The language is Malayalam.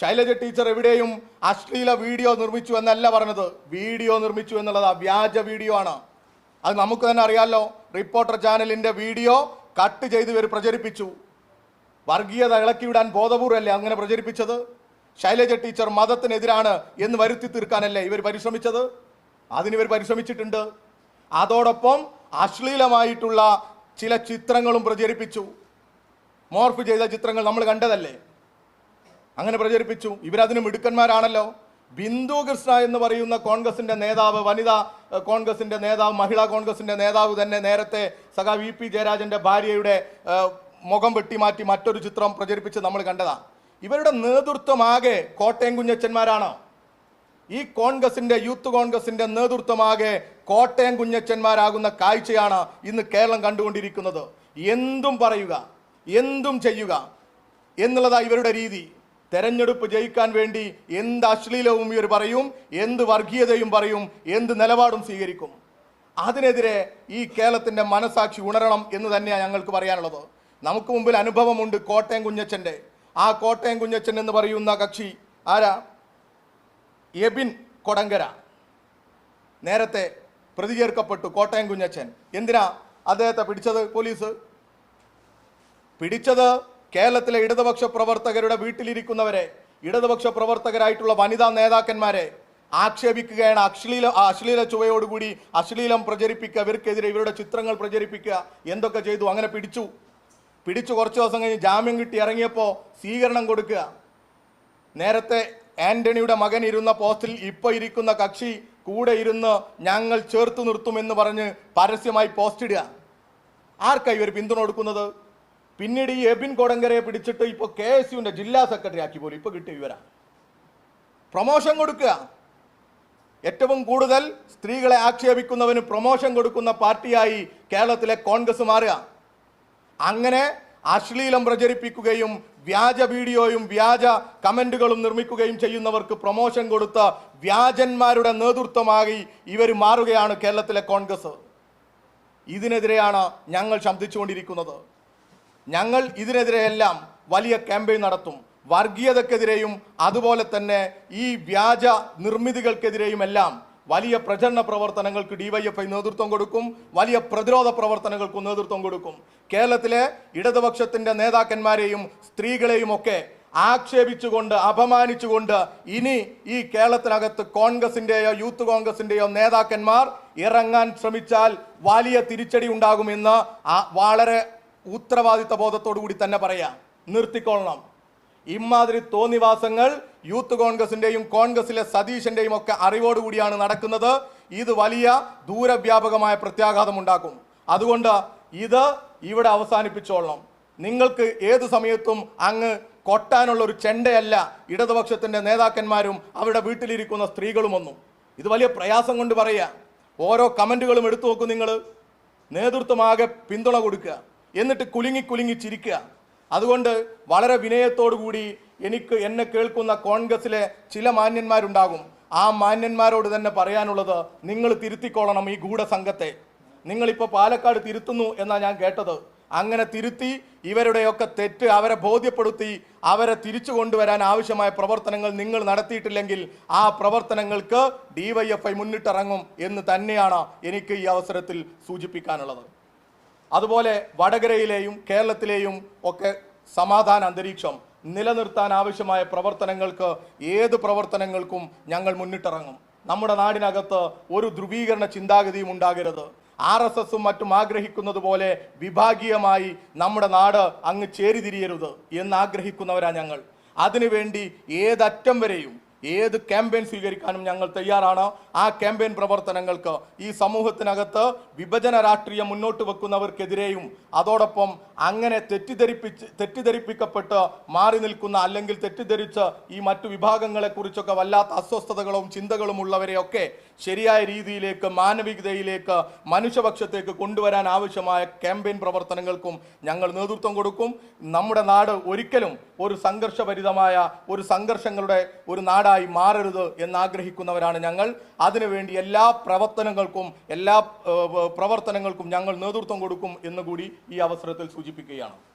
ശൈലജ ടീച്ചർ എവിടെയും അശ്ലീല വീഡിയോ നിർമ്മിച്ചു എന്നല്ല പറഞ്ഞത്. വീഡിയോ നിർമ്മിച്ചു എന്നുള്ളത് വ്യാജ വീഡിയോ ആണ്. അത് നമുക്ക് തന്നെ അറിയാമല്ലോ റിപ്പോർട്ടർ ചാനലിന്റെ വീഡിയോ കട്ട് ചെയ്ത് ഇവർ പ്രചരിപ്പിച്ചു. വർഗീയത ഇളക്കിവിടാൻ ബോധപൂർവമല്ലേ അങ്ങനെ പ്രചരിപ്പിച്ചത്? ശൈലജ ടീച്ചർ മതത്തിനെതിരാണ് എന്ന് വരുത്തി തീർക്കാനല്ലേ ഇവർ പരിശ്രമിച്ചത്? അതിനിവർ പരിശ്രമിച്ചിട്ടുണ്ട്. അതോടൊപ്പം അശ്ലീലമായിട്ടുള്ള ചില ചിത്രങ്ങളും പ്രചരിപ്പിച്ചു. മോർഫ് ചെയ്ത ചിത്രങ്ങൾ നമ്മൾ കണ്ടതല്ലേ? അങ്ങനെ പ്രചരിപ്പിച്ചു. ഇവരതിന് മിടുക്കന്മാരാണല്ലോ. ബിന്ദു കൃഷ്ണ എന്ന് പറയുന്ന കോൺഗ്രസിന്റെ നേതാവ് വനിതാ കോൺഗ്രസിന്റെ നേതാവ് മഹിളാ കോൺഗ്രസിന്റെ നേതാവ് തന്നെ നേരത്തെ സഖാ വി പി ജയരാജന്റെ ഭാര്യയുടെ മുഖം വെട്ടി മാറ്റി മറ്റൊരു ചിത്രം പ്രചരിപ്പിച്ച് നമ്മൾ കണ്ടതാ. ഇവരുടെ നേതൃത്വമാകെ കോട്ടയം കുഞ്ഞച്ചന്മാരാണോ? ഈ കോൺഗ്രസിന്റെ യൂത്ത് കോൺഗ്രസിന്റെ നേതൃത്വമാകെ കോട്ടയം കുഞ്ഞച്ചന്മാരാകുന്ന കാഴ്ചയാണ് ഇന്ന് കേരളം കണ്ടുകൊണ്ടിരിക്കുന്നത്. എന്തും പറയുക എന്തും ചെയ്യുക എന്നുള്ളതാ ഇവരുടെ രീതി. തെരഞ്ഞെടുപ്പ് ജയിക്കാൻ വേണ്ടി എന്ത് അശ്ലീലവും ഇവർ പറയും എന്ത് വർഗീയതയും പറയും എന്ത് നിലപാടും സ്വീകരിക്കും. അതിനെതിരെ ഈ കേരളത്തിന്റെ മനസാക്ഷി ഉണരണം എന്ന് തന്നെയാണ് ഞങ്ങൾക്ക് പറയാനുള്ളത്. നമുക്ക് മുമ്പിൽ അനുഭവമുണ്ട് കോട്ടയം കുഞ്ഞച്ചന്റെ ആ കോട്ടയം കുഞ്ഞച്ചൻ എന്ന് പറയുന്ന കക്ഷി ആരാ? എബിൻ കൊടങ്കര. നേരത്തെ പ്രതി ചേർക്കപ്പെട്ടു കോട്ടയം കുഞ്ഞച്ചൻ. എന്തിനാ അദ്ദേഹത്തെ പിടിച്ചത് പോലീസ്? പിടിച്ചത് കേരളത്തിലെ ഇടതുപക്ഷ പ്രവർത്തകരുടെ വീട്ടിലിരിക്കുന്നവരെ ഇടതുപക്ഷ പ്രവർത്തകരായിട്ടുള്ള വനിതാ നേതാക്കന്മാരെ ആക്ഷേപിക്കുകയാണ് അശ്ലീല അശ്ലീല ചുവയോടുകൂടി അശ്ലീലം പ്രചരിപ്പിക്കുക ഇവർക്കെതിരെ ഇവരുടെ ചിത്രങ്ങൾ പ്രചരിപ്പിക്കുക എന്തൊക്കെ ചെയ്തു അങ്ങനെ പിടിച്ചു. പിടിച്ചു കുറച്ച് ദിവസം കഴിഞ്ഞ് ജാമ്യം കിട്ടി ഇറങ്ങിയപ്പോൾ സ്വീകരണം കൊടുക്കുക. നേരത്തെ ആന്റണിയുടെ മകൻ ഇരുന്ന പോസ്റ്റിൽ ഇപ്പോൾ ഇരിക്കുന്ന കക്ഷി കൂടെ ഇരുന്ന് ഞങ്ങൾ ചേർത്ത് നിർത്തുമെന്ന് പറഞ്ഞ് പരസ്യമായി പോസ്റ്റ് ഇടുക ആർക്കാ ഇവർ പിന്തുണ കൊടുക്കുന്നത്? പിന്നീട് ഈ എബിൻ കൊടങ്കരയെ പിടിച്ചിട്ട് ഇപ്പോൾ കെ എസ് യുവിന്റെ ജില്ലാ സെക്രട്ടറി ആക്കി പോലും ഇപ്പോൾ കിട്ടിയ ഇവരാ പ്രൊമോഷൻ കൊടുക്കുക. ഏറ്റവും കൂടുതൽ സ്ത്രീകളെ ആക്ഷേപിക്കുന്നവന് പ്രൊമോഷൻ കൊടുക്കുന്ന പാർട്ടിയായി കേരളത്തിലെ കോൺഗ്രസ് മാറുക. അങ്ങനെ അശ്ലീലം പ്രചരിപ്പിക്കുകയും വ്യാജ വീഡിയോയും വ്യാജ കമന്റുകളും നിർമ്മിക്കുകയും ചെയ്യുന്നവർക്ക് പ്രൊമോഷൻ കൊടുത്ത വ്യാജന്മാരുടെ നേതൃത്വമായി ഇവർ മാറുകയാണ് കേരളത്തിലെ കോൺഗ്രസ്. ഇതിനെതിരെയാണ് ഞങ്ങൾ ശബ്ദിച്ചുകൊണ്ടിരിക്കുന്നത്. ഞങ്ങൾ ഇതിനെതിരെയെല്ലാം വലിയ ക്യാമ്പയിൻ നടത്തും. വർഗീയതക്കെതിരെയും അതുപോലെ തന്നെ ഈ വ്യാജ നിർമ്മിതികൾക്കെതിരെയും എല്ലാം വലിയ പ്രചരണ പ്രവർത്തനങ്ങൾക്ക് ഡിവൈഎഫ്ഐ നേതൃത്വം കൊടുക്കും. വലിയ പ്രതിരോധ പ്രവർത്തനങ്ങൾക്കും നേതൃത്വം കൊടുക്കും. കേരളത്തിലെ ഇടതുപക്ഷത്തിന്റെ നേതാക്കന്മാരെയും സ്ത്രീകളെയും ഒക്കെ ആക്ഷേപിച്ചുകൊണ്ട് അപമാനിച്ചുകൊണ്ട് ഇനി ഈ കേരളത്തിനകത്ത് കോൺഗ്രസിന്റെയോ യൂത്ത് കോൺഗ്രസിന്റെയോ നേതാക്കന്മാർ ഇറങ്ങാൻ ശ്രമിച്ചാൽ വലിയ തിരിച്ചടി ഉണ്ടാകുമെന്ന് വളരെ ഉത്തരവാദിത്ത ബോധത്തോടു കൂടി തന്നെ പറയാം നിർത്തിക്കൊള്ളണം. ഇമാതിരി തോന്നിവാസങ്ങൾ യൂത്ത് കോൺഗ്രസിന്റെയും കോൺഗ്രസിലെ സതീശന്റെയും ഒക്കെ അറിവോടുകൂടിയാണ് നടക്കുന്നത്. ഇത് വലിയ ദൂരവ്യാപകമായ പ്രത്യാഘാതം ഉണ്ടാക്കും. അതുകൊണ്ട് ഇത് ഇവിടെ അവസാനിപ്പിച്ചോളണം. നിങ്ങൾക്ക് ഏത് സമയത്തും അങ്ങ് കൊട്ടാനുള്ള ഒരു ചെണ്ടയല്ല ഇടതുപക്ഷത്തിന്റെ നേതാക്കന്മാരും അവരുടെ വീട്ടിലിരിക്കുന്ന സ്ത്രീകളുമൊന്നും. ഇത് വലിയ പ്രയാസം കൊണ്ട് പറയുക ഓരോ കമന്റുകളും എടുത്തു നോക്കും നിങ്ങൾ നേതൃത്വമാകെ പിന്തുണ കൊടുക്കുക. എന്നിട്ട് കുലുങ്ങി കുലുങ്ങി ചിരിക്കുക. അതുകൊണ്ട് വളരെ വിനയത്തോടുകൂടി എനിക്ക് എന്നെ കേൾക്കുന്ന കോൺഗ്രസിലെ ചില മാന്യന്മാരുണ്ടാകും. ആ മാന്യന്മാരോട് തന്നെ പറയാനുള്ളത് നിങ്ങൾ തിരുത്തിക്കോളണം ഈ ഗൂഢസംഘത്തെ. നിങ്ങളിപ്പോൾ പാലക്കാട് തിരുത്തുന്നു എന്നാണ് ഞാൻ കേട്ടത്. അങ്ങനെ തിരുത്തി ഇവരുടെയൊക്കെ തെറ്റ് അവരെ ബോധ്യപ്പെടുത്തി അവരെ തിരിച്ചു കൊണ്ടുവരാൻ ആവശ്യമായ പ്രവർത്തനങ്ങൾ നിങ്ങൾ നടത്തിയിട്ടില്ലെങ്കിൽ ആ പ്രവർത്തനങ്ങൾക്ക് ഡിവൈഎഫ്ഐ മുന്നിട്ടിറങ്ങും എന്ന് തന്നെയാണ് എനിക്ക് ഈ അവസരത്തിൽ സൂചിപ്പിക്കാനുള്ളത്. അതുപോലെ വടകരയിലെയും കേരളത്തിലെയും ഒക്കെ സമാധാന അന്തരീക്ഷം നിലനിർത്താൻ ആവശ്യമായ പ്രവർത്തനങ്ങൾക്ക് ഏത് പ്രവർത്തനങ്ങൾക്കും ഞങ്ങൾ മുന്നിട്ടിറങ്ങും. നമ്മുടെ നാടിനകത്ത് ഒരു ധ്രുവീകരണ ചിന്താഗതിയും ഉണ്ടാകരുത്. ആർ എസ് എസും മറ്റും ആഗ്രഹിക്കുന്നത് പോലെ വിഭാഗീയമായി നമ്മുടെ നാട് അങ്ങ് ചേരിതിരിയരുത് എന്ന് ആഗ്രഹിക്കുന്നവരാ ഞങ്ങൾ. അതിനുവേണ്ടി ഏതറ്റം വരെയും ഏത് ക്യാമ്പയിൻ സ്വീകരിക്കാനും ഞങ്ങൾ തയ്യാറാണ്. ആ ക്യാമ്പയിൻ പ്രവർത്തനങ്ങൾക്ക് ഈ സമൂഹത്തിനകത്ത് വിഭജന രാഷ്ട്രീയം മുന്നോട്ട് വെക്കുന്നവർക്കെതിരെയും അതോടൊപ്പം അങ്ങനെ തെറ്റിദ്ധരിപ്പിച്ച് തെറ്റിദ്ധരിപ്പിക്കപ്പെട്ട് മാറി നിൽക്കുന്ന അല്ലെങ്കിൽ തെറ്റിദ്ധരിച്ച് ഈ മറ്റു വിഭാഗങ്ങളെക്കുറിച്ചൊക്കെ വല്ലാത്ത അസ്വസ്ഥതകളും ചിന്തകളും ഉള്ളവരെയൊക്കെ ശരിയായ രീതിയിലേക്ക് മാനവികതയിലേക്ക് മനുഷ്യപക്ഷത്തേക്ക് കൊണ്ടുവരാൻ ആവശ്യമായ ക്യാമ്പയിൻ പ്രവർത്തനങ്ങൾക്കും ഞങ്ങൾ നേതൃത്വം കൊടുക്കും. നമ്മുടെ നാട് ഒരിക്കലും ഒരു സംഘർഷഭരിതമായ ഒരു സംഘർഷങ്ങളുടെ ഒരു നാടായി മാറരുത് എന്നാഗ്രഹിക്കുന്നവരാണ് ഞങ്ങൾ. അതിനുവേണ്ടി എല്ലാ പ്രവർത്തനങ്ങൾക്കും എല്ലാ പ്രവർത്തനങ്ങൾക്കും ഞങ്ങൾ നേതൃത്വം കൊടുക്കും എന്നുകൂടി ഈ അവസരത്തിൽ സൂചിപ്പിക്കുകയാണ്.